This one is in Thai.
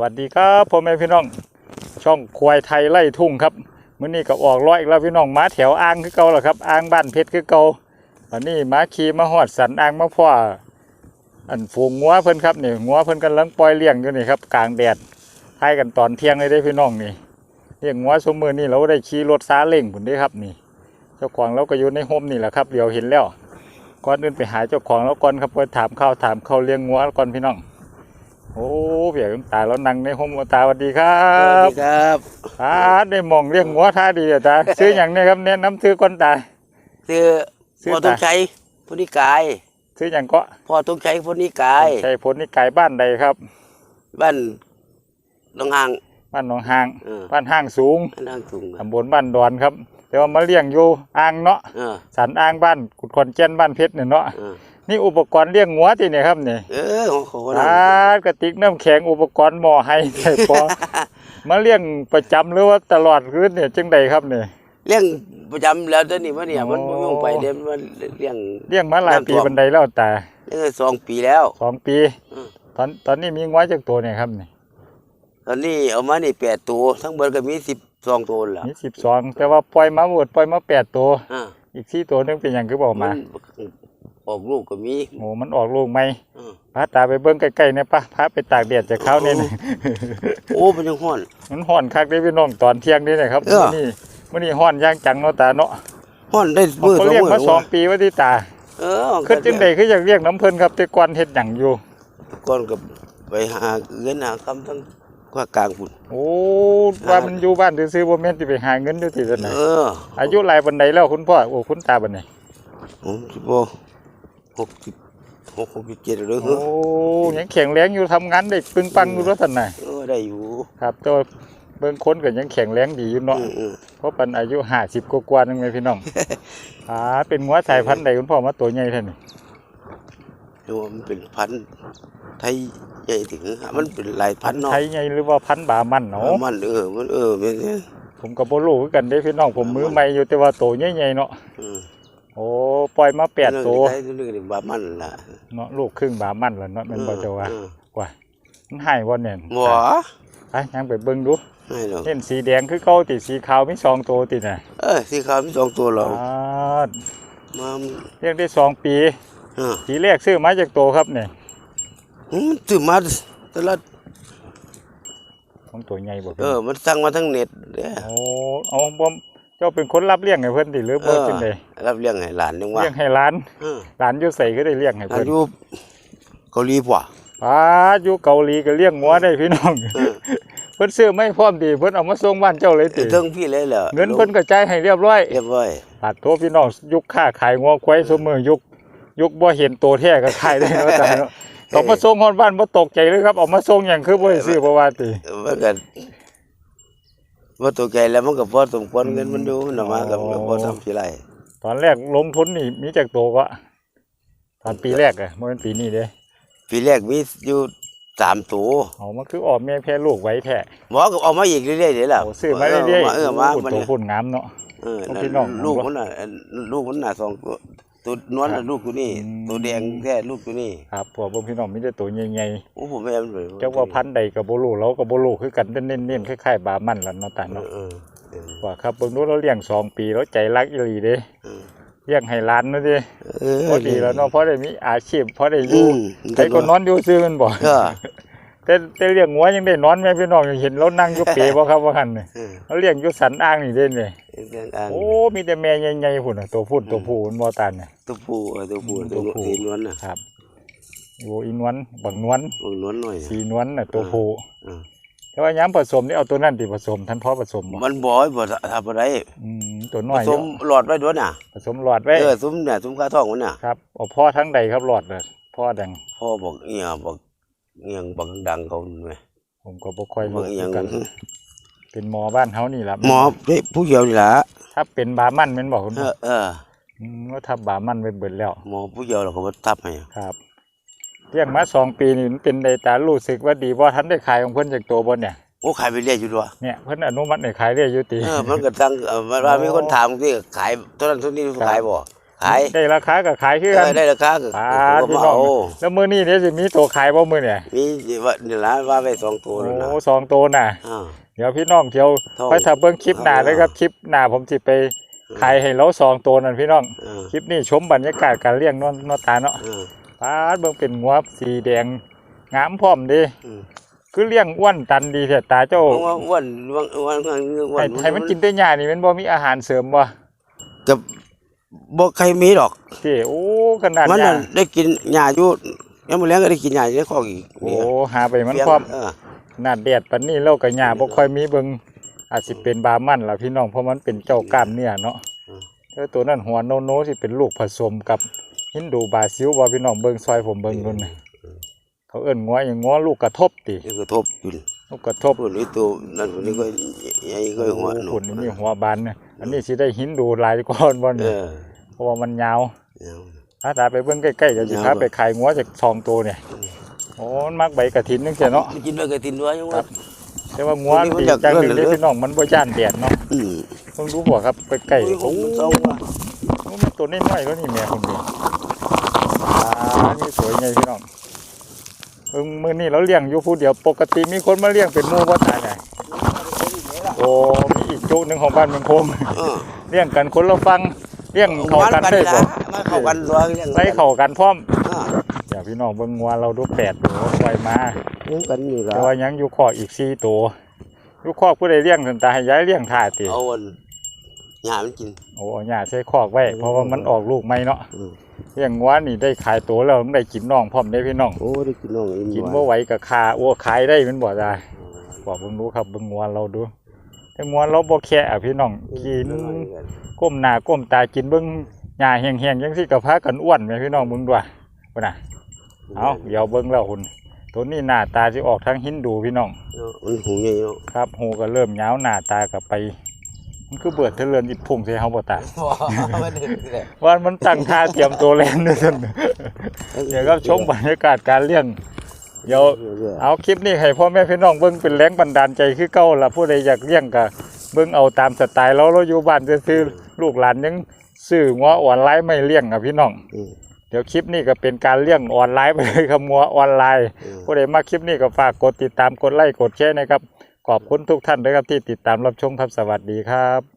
วัสดีครับพ่อแม่พี่น้อง ช่องควายไทยไล่ทุ่งครับมื้อนี้ก็ออกร้อยอีกแล้วพี่น้องมาแถวอ่างคือเก่าแล้วครับอ่างบ้านเพชรคือเก่าวันนี้มาขี่มาหอดสันอ่างมาพ่ออันฝูงงัวเพิ่นครับนี่งัวเพิ่นกำลังปล่อยเลี้ยงอยู่นี่ครับกลางแดดให้กันตอนเที่ยงเลยได้พี่น้องนี่เลี้ยงงัวสมมือนี่เราได้ขี่รถซาเล้งผุนเด้ครับนี่ เจ้าของเราก็อยู่ในโฮมนี่แหละครับเดี๋ยวเห็นแล้วก่อนอื่นไปหาเจ้าของแล้วก่อนครับไปถามข้าวถามเขาวเลี้ยงงัวก่อนพี่น้อง โอ้เบียตาแล้วนั่งในโฮมตาสวัสดีครัสวัสบดีครับตาได้หมองเลี้ยงงัวท่าดีอะตาซื้ออย่างนี้ครับแนะน้ำซื้อก่อนตาชื่อชื่อพ่อต้องใช้พุนิกายซื้ออย่างก็พ่อต้องใช้พุนิกายใช่ผลนี่ไก่บ้านใดครับ บ้านตองห่างบ้านหนองหางเออบ้านห้างสูงบ้านห่างสูงตำบลบ้านดอนครับแต่ว่ามาเลี้ยงอยู่อ่างเนาะเออสันอ่างบ้านกุดคอนแก่นบ้านเพชรเนี่ยเนาะเออ นี่อุปกรณ์เลี้ยงงัวที่เนี่ยครับนี่เออของเขาอ่ากระติกน้ำแข็งอุปกรณ์หม้อให้ใช่พอ มาเลี้ยงประจำหรือว่าตลอดคืนเนี่ยจังใดครับเนี่ย เลี้ยงประจำแล้วตอนนี้มันเนี่ยมันโอ้มันลงไปเดี๋ยวมันเลี้ยงเลี้ยงมาหลายปีน้ำท่วมบันไดแล้วแต่เลี้ยงสองปีแล้ว สองปี อืม ตอนตอนนี้มีงัวจากตัวเนี่ยครับนี่ตอนนี้เอามานี่แปดตัวทั้งเบิดก็มีสิบสองตัวแล้วมีสิบสองแต่ว่าปล่อยมาหมดปล่อยมาแปดตัว อ่าอีกสี่ตัวนึงเป็นอย่างคือบอกมัมาน ออกลูกก็มี โอ้มันออกลูกไหมอืม พาตาไปเบิ้งใกล้ๆเนี่ยปะพาไปตากแดดจากเขาเนี่ยนะโอ้เป็นยังห้อน มันห่อนคักได้พี่น้องตอนเที่ยงนี่นะครับเออ มื้อนี่มื่อนี้ห่อนย่างจังเนาะตาเนาะห้อนได้เขามือสองเลี้ยงมือมาสองปีว่าที่ตาเออขึ้นจังใดคืออยากเลี้ยงน้ำเพิ่นครับแต่ก่อนเฮ็ดหยังอยู่ ก่อนกับไปหาเงินหาคำทั้งภาคกลางพุ่นโอ้ว่ามันอยู่บ้านซื้อๆบ่แม่นสิไปหาเงินอยู่ที่ซั่นน่ะเอออายุหลายปานใดแล้วคุณพ่อโอ้คุณตาบัดนี้ผมสิบ หกสิบหกหกสิบเจ็ดเลยโอ้ยังแข็งแรงอยู่ทำงานได้ปึงปังอยู่แล้วซั่นน่ะเออได้อยู่ ครับแต่ว่าเบิ่งคนก็ยังแข็งแรงดีอยู่เนาะอืมอืมเพราะปันอายุ50กว่าๆนึงแม่พี่น้องอ่าเป็นงัวสายพันธุ์ใดคุณพ่อมาตัวใหญ่แท้นี่ดูว่ามันเป็นพันธุ์ไทยใหญ่ถึงมันเป็นหลายพันธุ์เนาะไทยใหญ่หรือว่าพันธุ์บามันเนาะมันเออมันเออเป็นไงผมก็บ่รู้คือกันเด้พี่น้องผมมือใหม่อยู่แต่ว่าโตใหญ่ๆเนาะอืม โอ้ปล่อยมาแปดตัวไทยตัวนึงนี่บามันล่ะเนาะลูกครึ่งบามันแล้วเนาะแม่นบ่เจ้าว่าเออว่ามันหายบ่เนี่ยบ่ไปยังไปเบิ่งดูไม่หรอกเห็นสีแดงคือเก่าติสีขาวมีสองตัวติน่ะเออสีขาวมีสองตัวเหรออ่ามาเรียกได้สองปีเออทีแรกซื้อมาจากโตวครับเนี่ยมันตื่นมาแต่ละของตัวใหญ่บ่เออมันสั่งมาทั้งเน็ตเด้อโอ้เอาบ่ เจ้าเป็นคนรับเลี้ยงให้เพิ่นติหรือบ่จังได๋รับเลี้ยงให้หลานจังว่าเลี้ยงให้หลานเออหลานอยู่ใส่ก็ได้เลี้ยงให้อาเพิ่นยุเกาหลีป่ะป้าอยู่เกาหลีก็เลี้ยงงัวได้พี่น้องเออเพิ่นซื้อไม่พร้อมดีเพิ่นเอามาส่งบ้านเจ้าเลยติเทิงพี่เลยเหรอเงินเพิ่นก็จ่ายให้เรียบร้อยเรียบร้อยปาดโทพี่น้องยุคค้าขายงัวควายซุมื้อยุคยุคบ่เห็นตัวแท้ก็ขายได้เนาะจ้ะเนาะต้องมาส่งฮอดบ้านบ่ตกใจเลยครับเอามาส่งหยังคือบ่ได้ซื้อบ่ว่าติมันก็ ว่าตัวไกลแล้วมันก็พอสมควรเงินมันดูมันออกมากับพอทำพี่ไรตอนแรกลงทุนนี่มีจักโตก็ตอนปีแรกอะบ่แม่นปีนี้เด้ปีแรกมีอยู่สามตัวเอามาคือออกแม่แพ้ลูกไว้แท้หมอก็เออกมาอีกเรื่อยๆเดี๋ยวล่ะโอ้ซื้อมาเรื่อยๆเออมาโอ้มันตัวพุ่นงามเนาะเออเอาพี่น้องลูกมันน่ะลูกมันน่ะสองตัว ตัวนวลครัน่ะบลูกตัวนี้ อืม ตัวแดงแท้ลูกตัวนี้ครับพวกเบิ่งพี่น้องมีแต่ตัวใหญ่โอ้ผมไม่เอาเลยๆจักว่าพันธุ์ใดก็บ่รู้เราก็บ่รู้คือกันแต่เน้นๆคล้ายๆบามันล่ะเนาะตาเอเนาะอเออเออว่าครับเบิ่งดูเราเลี้ยงสองปีแล้วใจรักอีหลีเด้เออเลี้ยงให้หลานเนาะเดิเออพอดีแล้วเนาะพอได้มีอาชีพพอได้ออืยู่มใครก็นอนอยู่ซื้อมันบ่ก็ แต่แต่เลี้ยงงัวยังได้นอนแม่พี่น้องยังเห็นเรานั่งอยู่เปบ่ครับว่าหั่นนี่เออเราเลี้ยงอยู่สันอ่างนี่เด้นี่เรื่องอ่างโอ้มีแต่แม่ใหญ่ๆพุ่นน่ะตัวพุ่นตัวผู้มันบ่ตานเนี่ยตัวผู้เออตัวผู้อืมตัวตัวผู้สีนวลน่ะครับโอ้อีนวลบักนวลโอ้นวลหน่อยสีนวลน่ะตัวผู้เออแต่ว่ายามผสมนี่เอาตัวนั้นติผสมท่านพ่อผสมบ่มันบ่อยบ่ทำอะไรอืมตัวผน้อยสมหลอดไว้ด้วยน่ะผสมหลอดไว้เออซุ้มเนี่ยซุ้มข้าท้องมันน่ะครับเอาพ่อทั้งใดครับหลอดเลยพ่อดังพ่อบอกเอียบอกเอี ยงบักดังเขาไหมผมก็บ่ค่อยบอรู้กเอียงกัน เป็นหมอบ้านเฮานี่ล่ะหมอเฮ้ยผู้เดียวนี่ล่ะถ้าเป็นบามันแม่นบอกคุณเอพ่ออเออมว่าถ้าบามันไปเบิดแล้ว หมอผู้เดียวเราก็มาทับให้ครับเลี้ยงมาสองปีนี่มันเป็นใดตารู้สึกว่าดีบ่ทันได้ขายของเพิ่นจากตัวบ่เนี่ย โอ้ขายไปเรื่อยอยู่ด้วยเนี่ยเพิ่นอนุมัติให้ขายได้อยู่ติ เออมันก็ตั้งเออมันว่ามีคนถามที่ขายเท่านั้นเท่านี้ขายบ่ ขายได้ราคาก็ขายคือเอกันอได้ราคาก็ปาก็ดพี่มาน้องเอาแล้วมื้อนี้เดี๋ยวสิมีตัวขายบ่มื้อเนี่ยมีว่านี่ละว่าไปสองตัวแล้วนะโอ้สองตัวน่ะอ่าเดี๋ยวพี่น้องเที่ยวท่องไปถ้าเบิ่งคลิปหน้าเลยครับคลิปหน้าผมสิไปขายให้เราสองตัวนั่นพี่น้องอ่าคลิปนี้ชมบรรยากาศการเลี้ยงเนอนนอตาเนาะอ่าปาดเบิ่งเป็นงัวสีแดงงามพร้อมเดีอืมคือเลี้ยงอ้วนตันดีแท้ตาเจ้าเพราะว่าอ้วนอ้วนอ้วนอ้วนอ้วให้นให้มันกินแต่หญ้านี่แมันบ่มีอาหารเสริมบ่กับ บ่ใครมีหรอกที่โอ้ขนาดมันหญ้าน่ะได้กินหญ้าอยู่ยังมื้อแลงก็ได้กินหญ้าอยู่ในคอกอีกโอ้เนี่ยหาไปมันเลี้ยงพร้อมเออขนาดแดดปานนี้เราก็หญ้าบ่ค่อยมีเบิ่งอาจสิเป็นบามันล่ะพี่น้องเพราะมันเป็นเจ้ากล้ามเนื้อเนาะแต่ตัวนั้นหัวโนโนสิเป็นลูกผสมกับฮินดูบราซิลบ่พี่น้องเบิ่งซอยผมเบิ่งนู่นน่ะเขาเอิ้นงัวหยังงัวลูกกระทบตินี่ก็ทบอยู่ลูกกระทบพุ่นนี่ตัวนั่นพุ่นนี่ก็ใหญ่ก็หัวหหุ่นนี่หัวบานนะ อันนี้สิได้หินดูหลายก้อนบ่เอเนี่ยอเพราะว่ามันยาวเอาถ้าตาไปเบิ่งใกล้ๆเดี๋ยวสิยาวพาไปขายงัวจากสองตัวเนี่ยโอ้มันมักใบกระถินนึงเสียเนาะมันกินด้วยก็ตินด้วยยังครัว่าบแต่ว่างัวตัวนี้มันดีอยากจังหนึงเลื่เด้อนเลยพี่น้องมันบ่ย่านแดดเนาะอืมเพิ่งรู้หัวครับใกล้โอ้ยๆผโอ้มมันเศร้าว่ะโหมันตัวน้อยๆก็นี่แม่คนนี้อ่านี่สวยไงพี่น้องเพิ่งมื้อนี้เราเลี้ยงอยู่ผู้เดียวปกติมีคนมาเลี้ยงเป็นหมู่บ่ตายไหน โอ้มีอีกจุหนึงของบ้านเมืองคมเออเลี้ยงกันคนละฟังเลี้ยงเข้ากันได้บ่มาเข้ากันตัวยังไล่เข้ากันพร้อมอ่าเดี๋ยวพี่น้องเบิ่งงัวเราดูแปดตัวปล่อยมายังกันอยู่ละแต่ว่ายังอยู่คอกอีกสี่ตัวอยู่คอกผู้ใดเลี้ยงสันตาให้ย้ายเลี้ยงท่าติเอาวันหญ้ามันกิน โอ้หญ้าใส่คอกไว้เพราะว่ามันออกลูกใหม่เนาะอืม เลี้ยงงัวนี่ได้ขายตัวแล้วต้องได้กินน่องพร้อมได้พี่น้อง โอ้ได้กินน้องอิ่มกินว่ะบ่ไหวก็คาโอ้ขายได้แมันบ่ได้บอกเบิ่งดูครับเบิ่งงัวเราดู แต่งัวเราบ่แค่อะพี่น้องกินก้มหน้าก้มตากินเบิ่งหญ้าแห้งๆจังซี่ก็พากันอ้วนแม่พี่น้องเบิ่งด้วยพุ่นน่ะเอาเดี๋ยวเบิ้งแล้วหุ่นตัวนี้หน้าตาจะออกทางฮินดูพี่น้องเนาะมันหูใหญ่เนาะครับหูก็เริ่มยาวหน้าตากับไปมันคือเบิดเทเรือนอิดพุ่งใส่เฮาบ่ตามันเด็กแหละว่ามันตั้งท่าเตรียมตัวแลนด้วยซั่นเดี๋ยวก็ชมบรรยากาศการเลี้ยง เดี๋ยวเอาคลิปนี้ให้พ่อแม่พี่น้องเบิ่งเป็นแรงบันดาลใจคือเก่าล่ะผู้ใดอยากเลี้ยงก็เบิ่งเอาตามสไตล์เราเราอยู่บ้านซื่อๆลูกหลานยังซื้องัวออนไลน์ไม่เลี้ยงอะพี่น้องอืมเดี๋ยวคลิปนี้ก็เป็นการเลี้ยงออนไลน์ไปเลยครับงัวออนไลน์อืมผู้ใดมาคลิปนี้ก็ฝากกดติดตามกดไลค์กดแชร์นะครับขอบคุณทุกท่านด้วยครับที่ติดตามรับชมครับสวัสดีครับ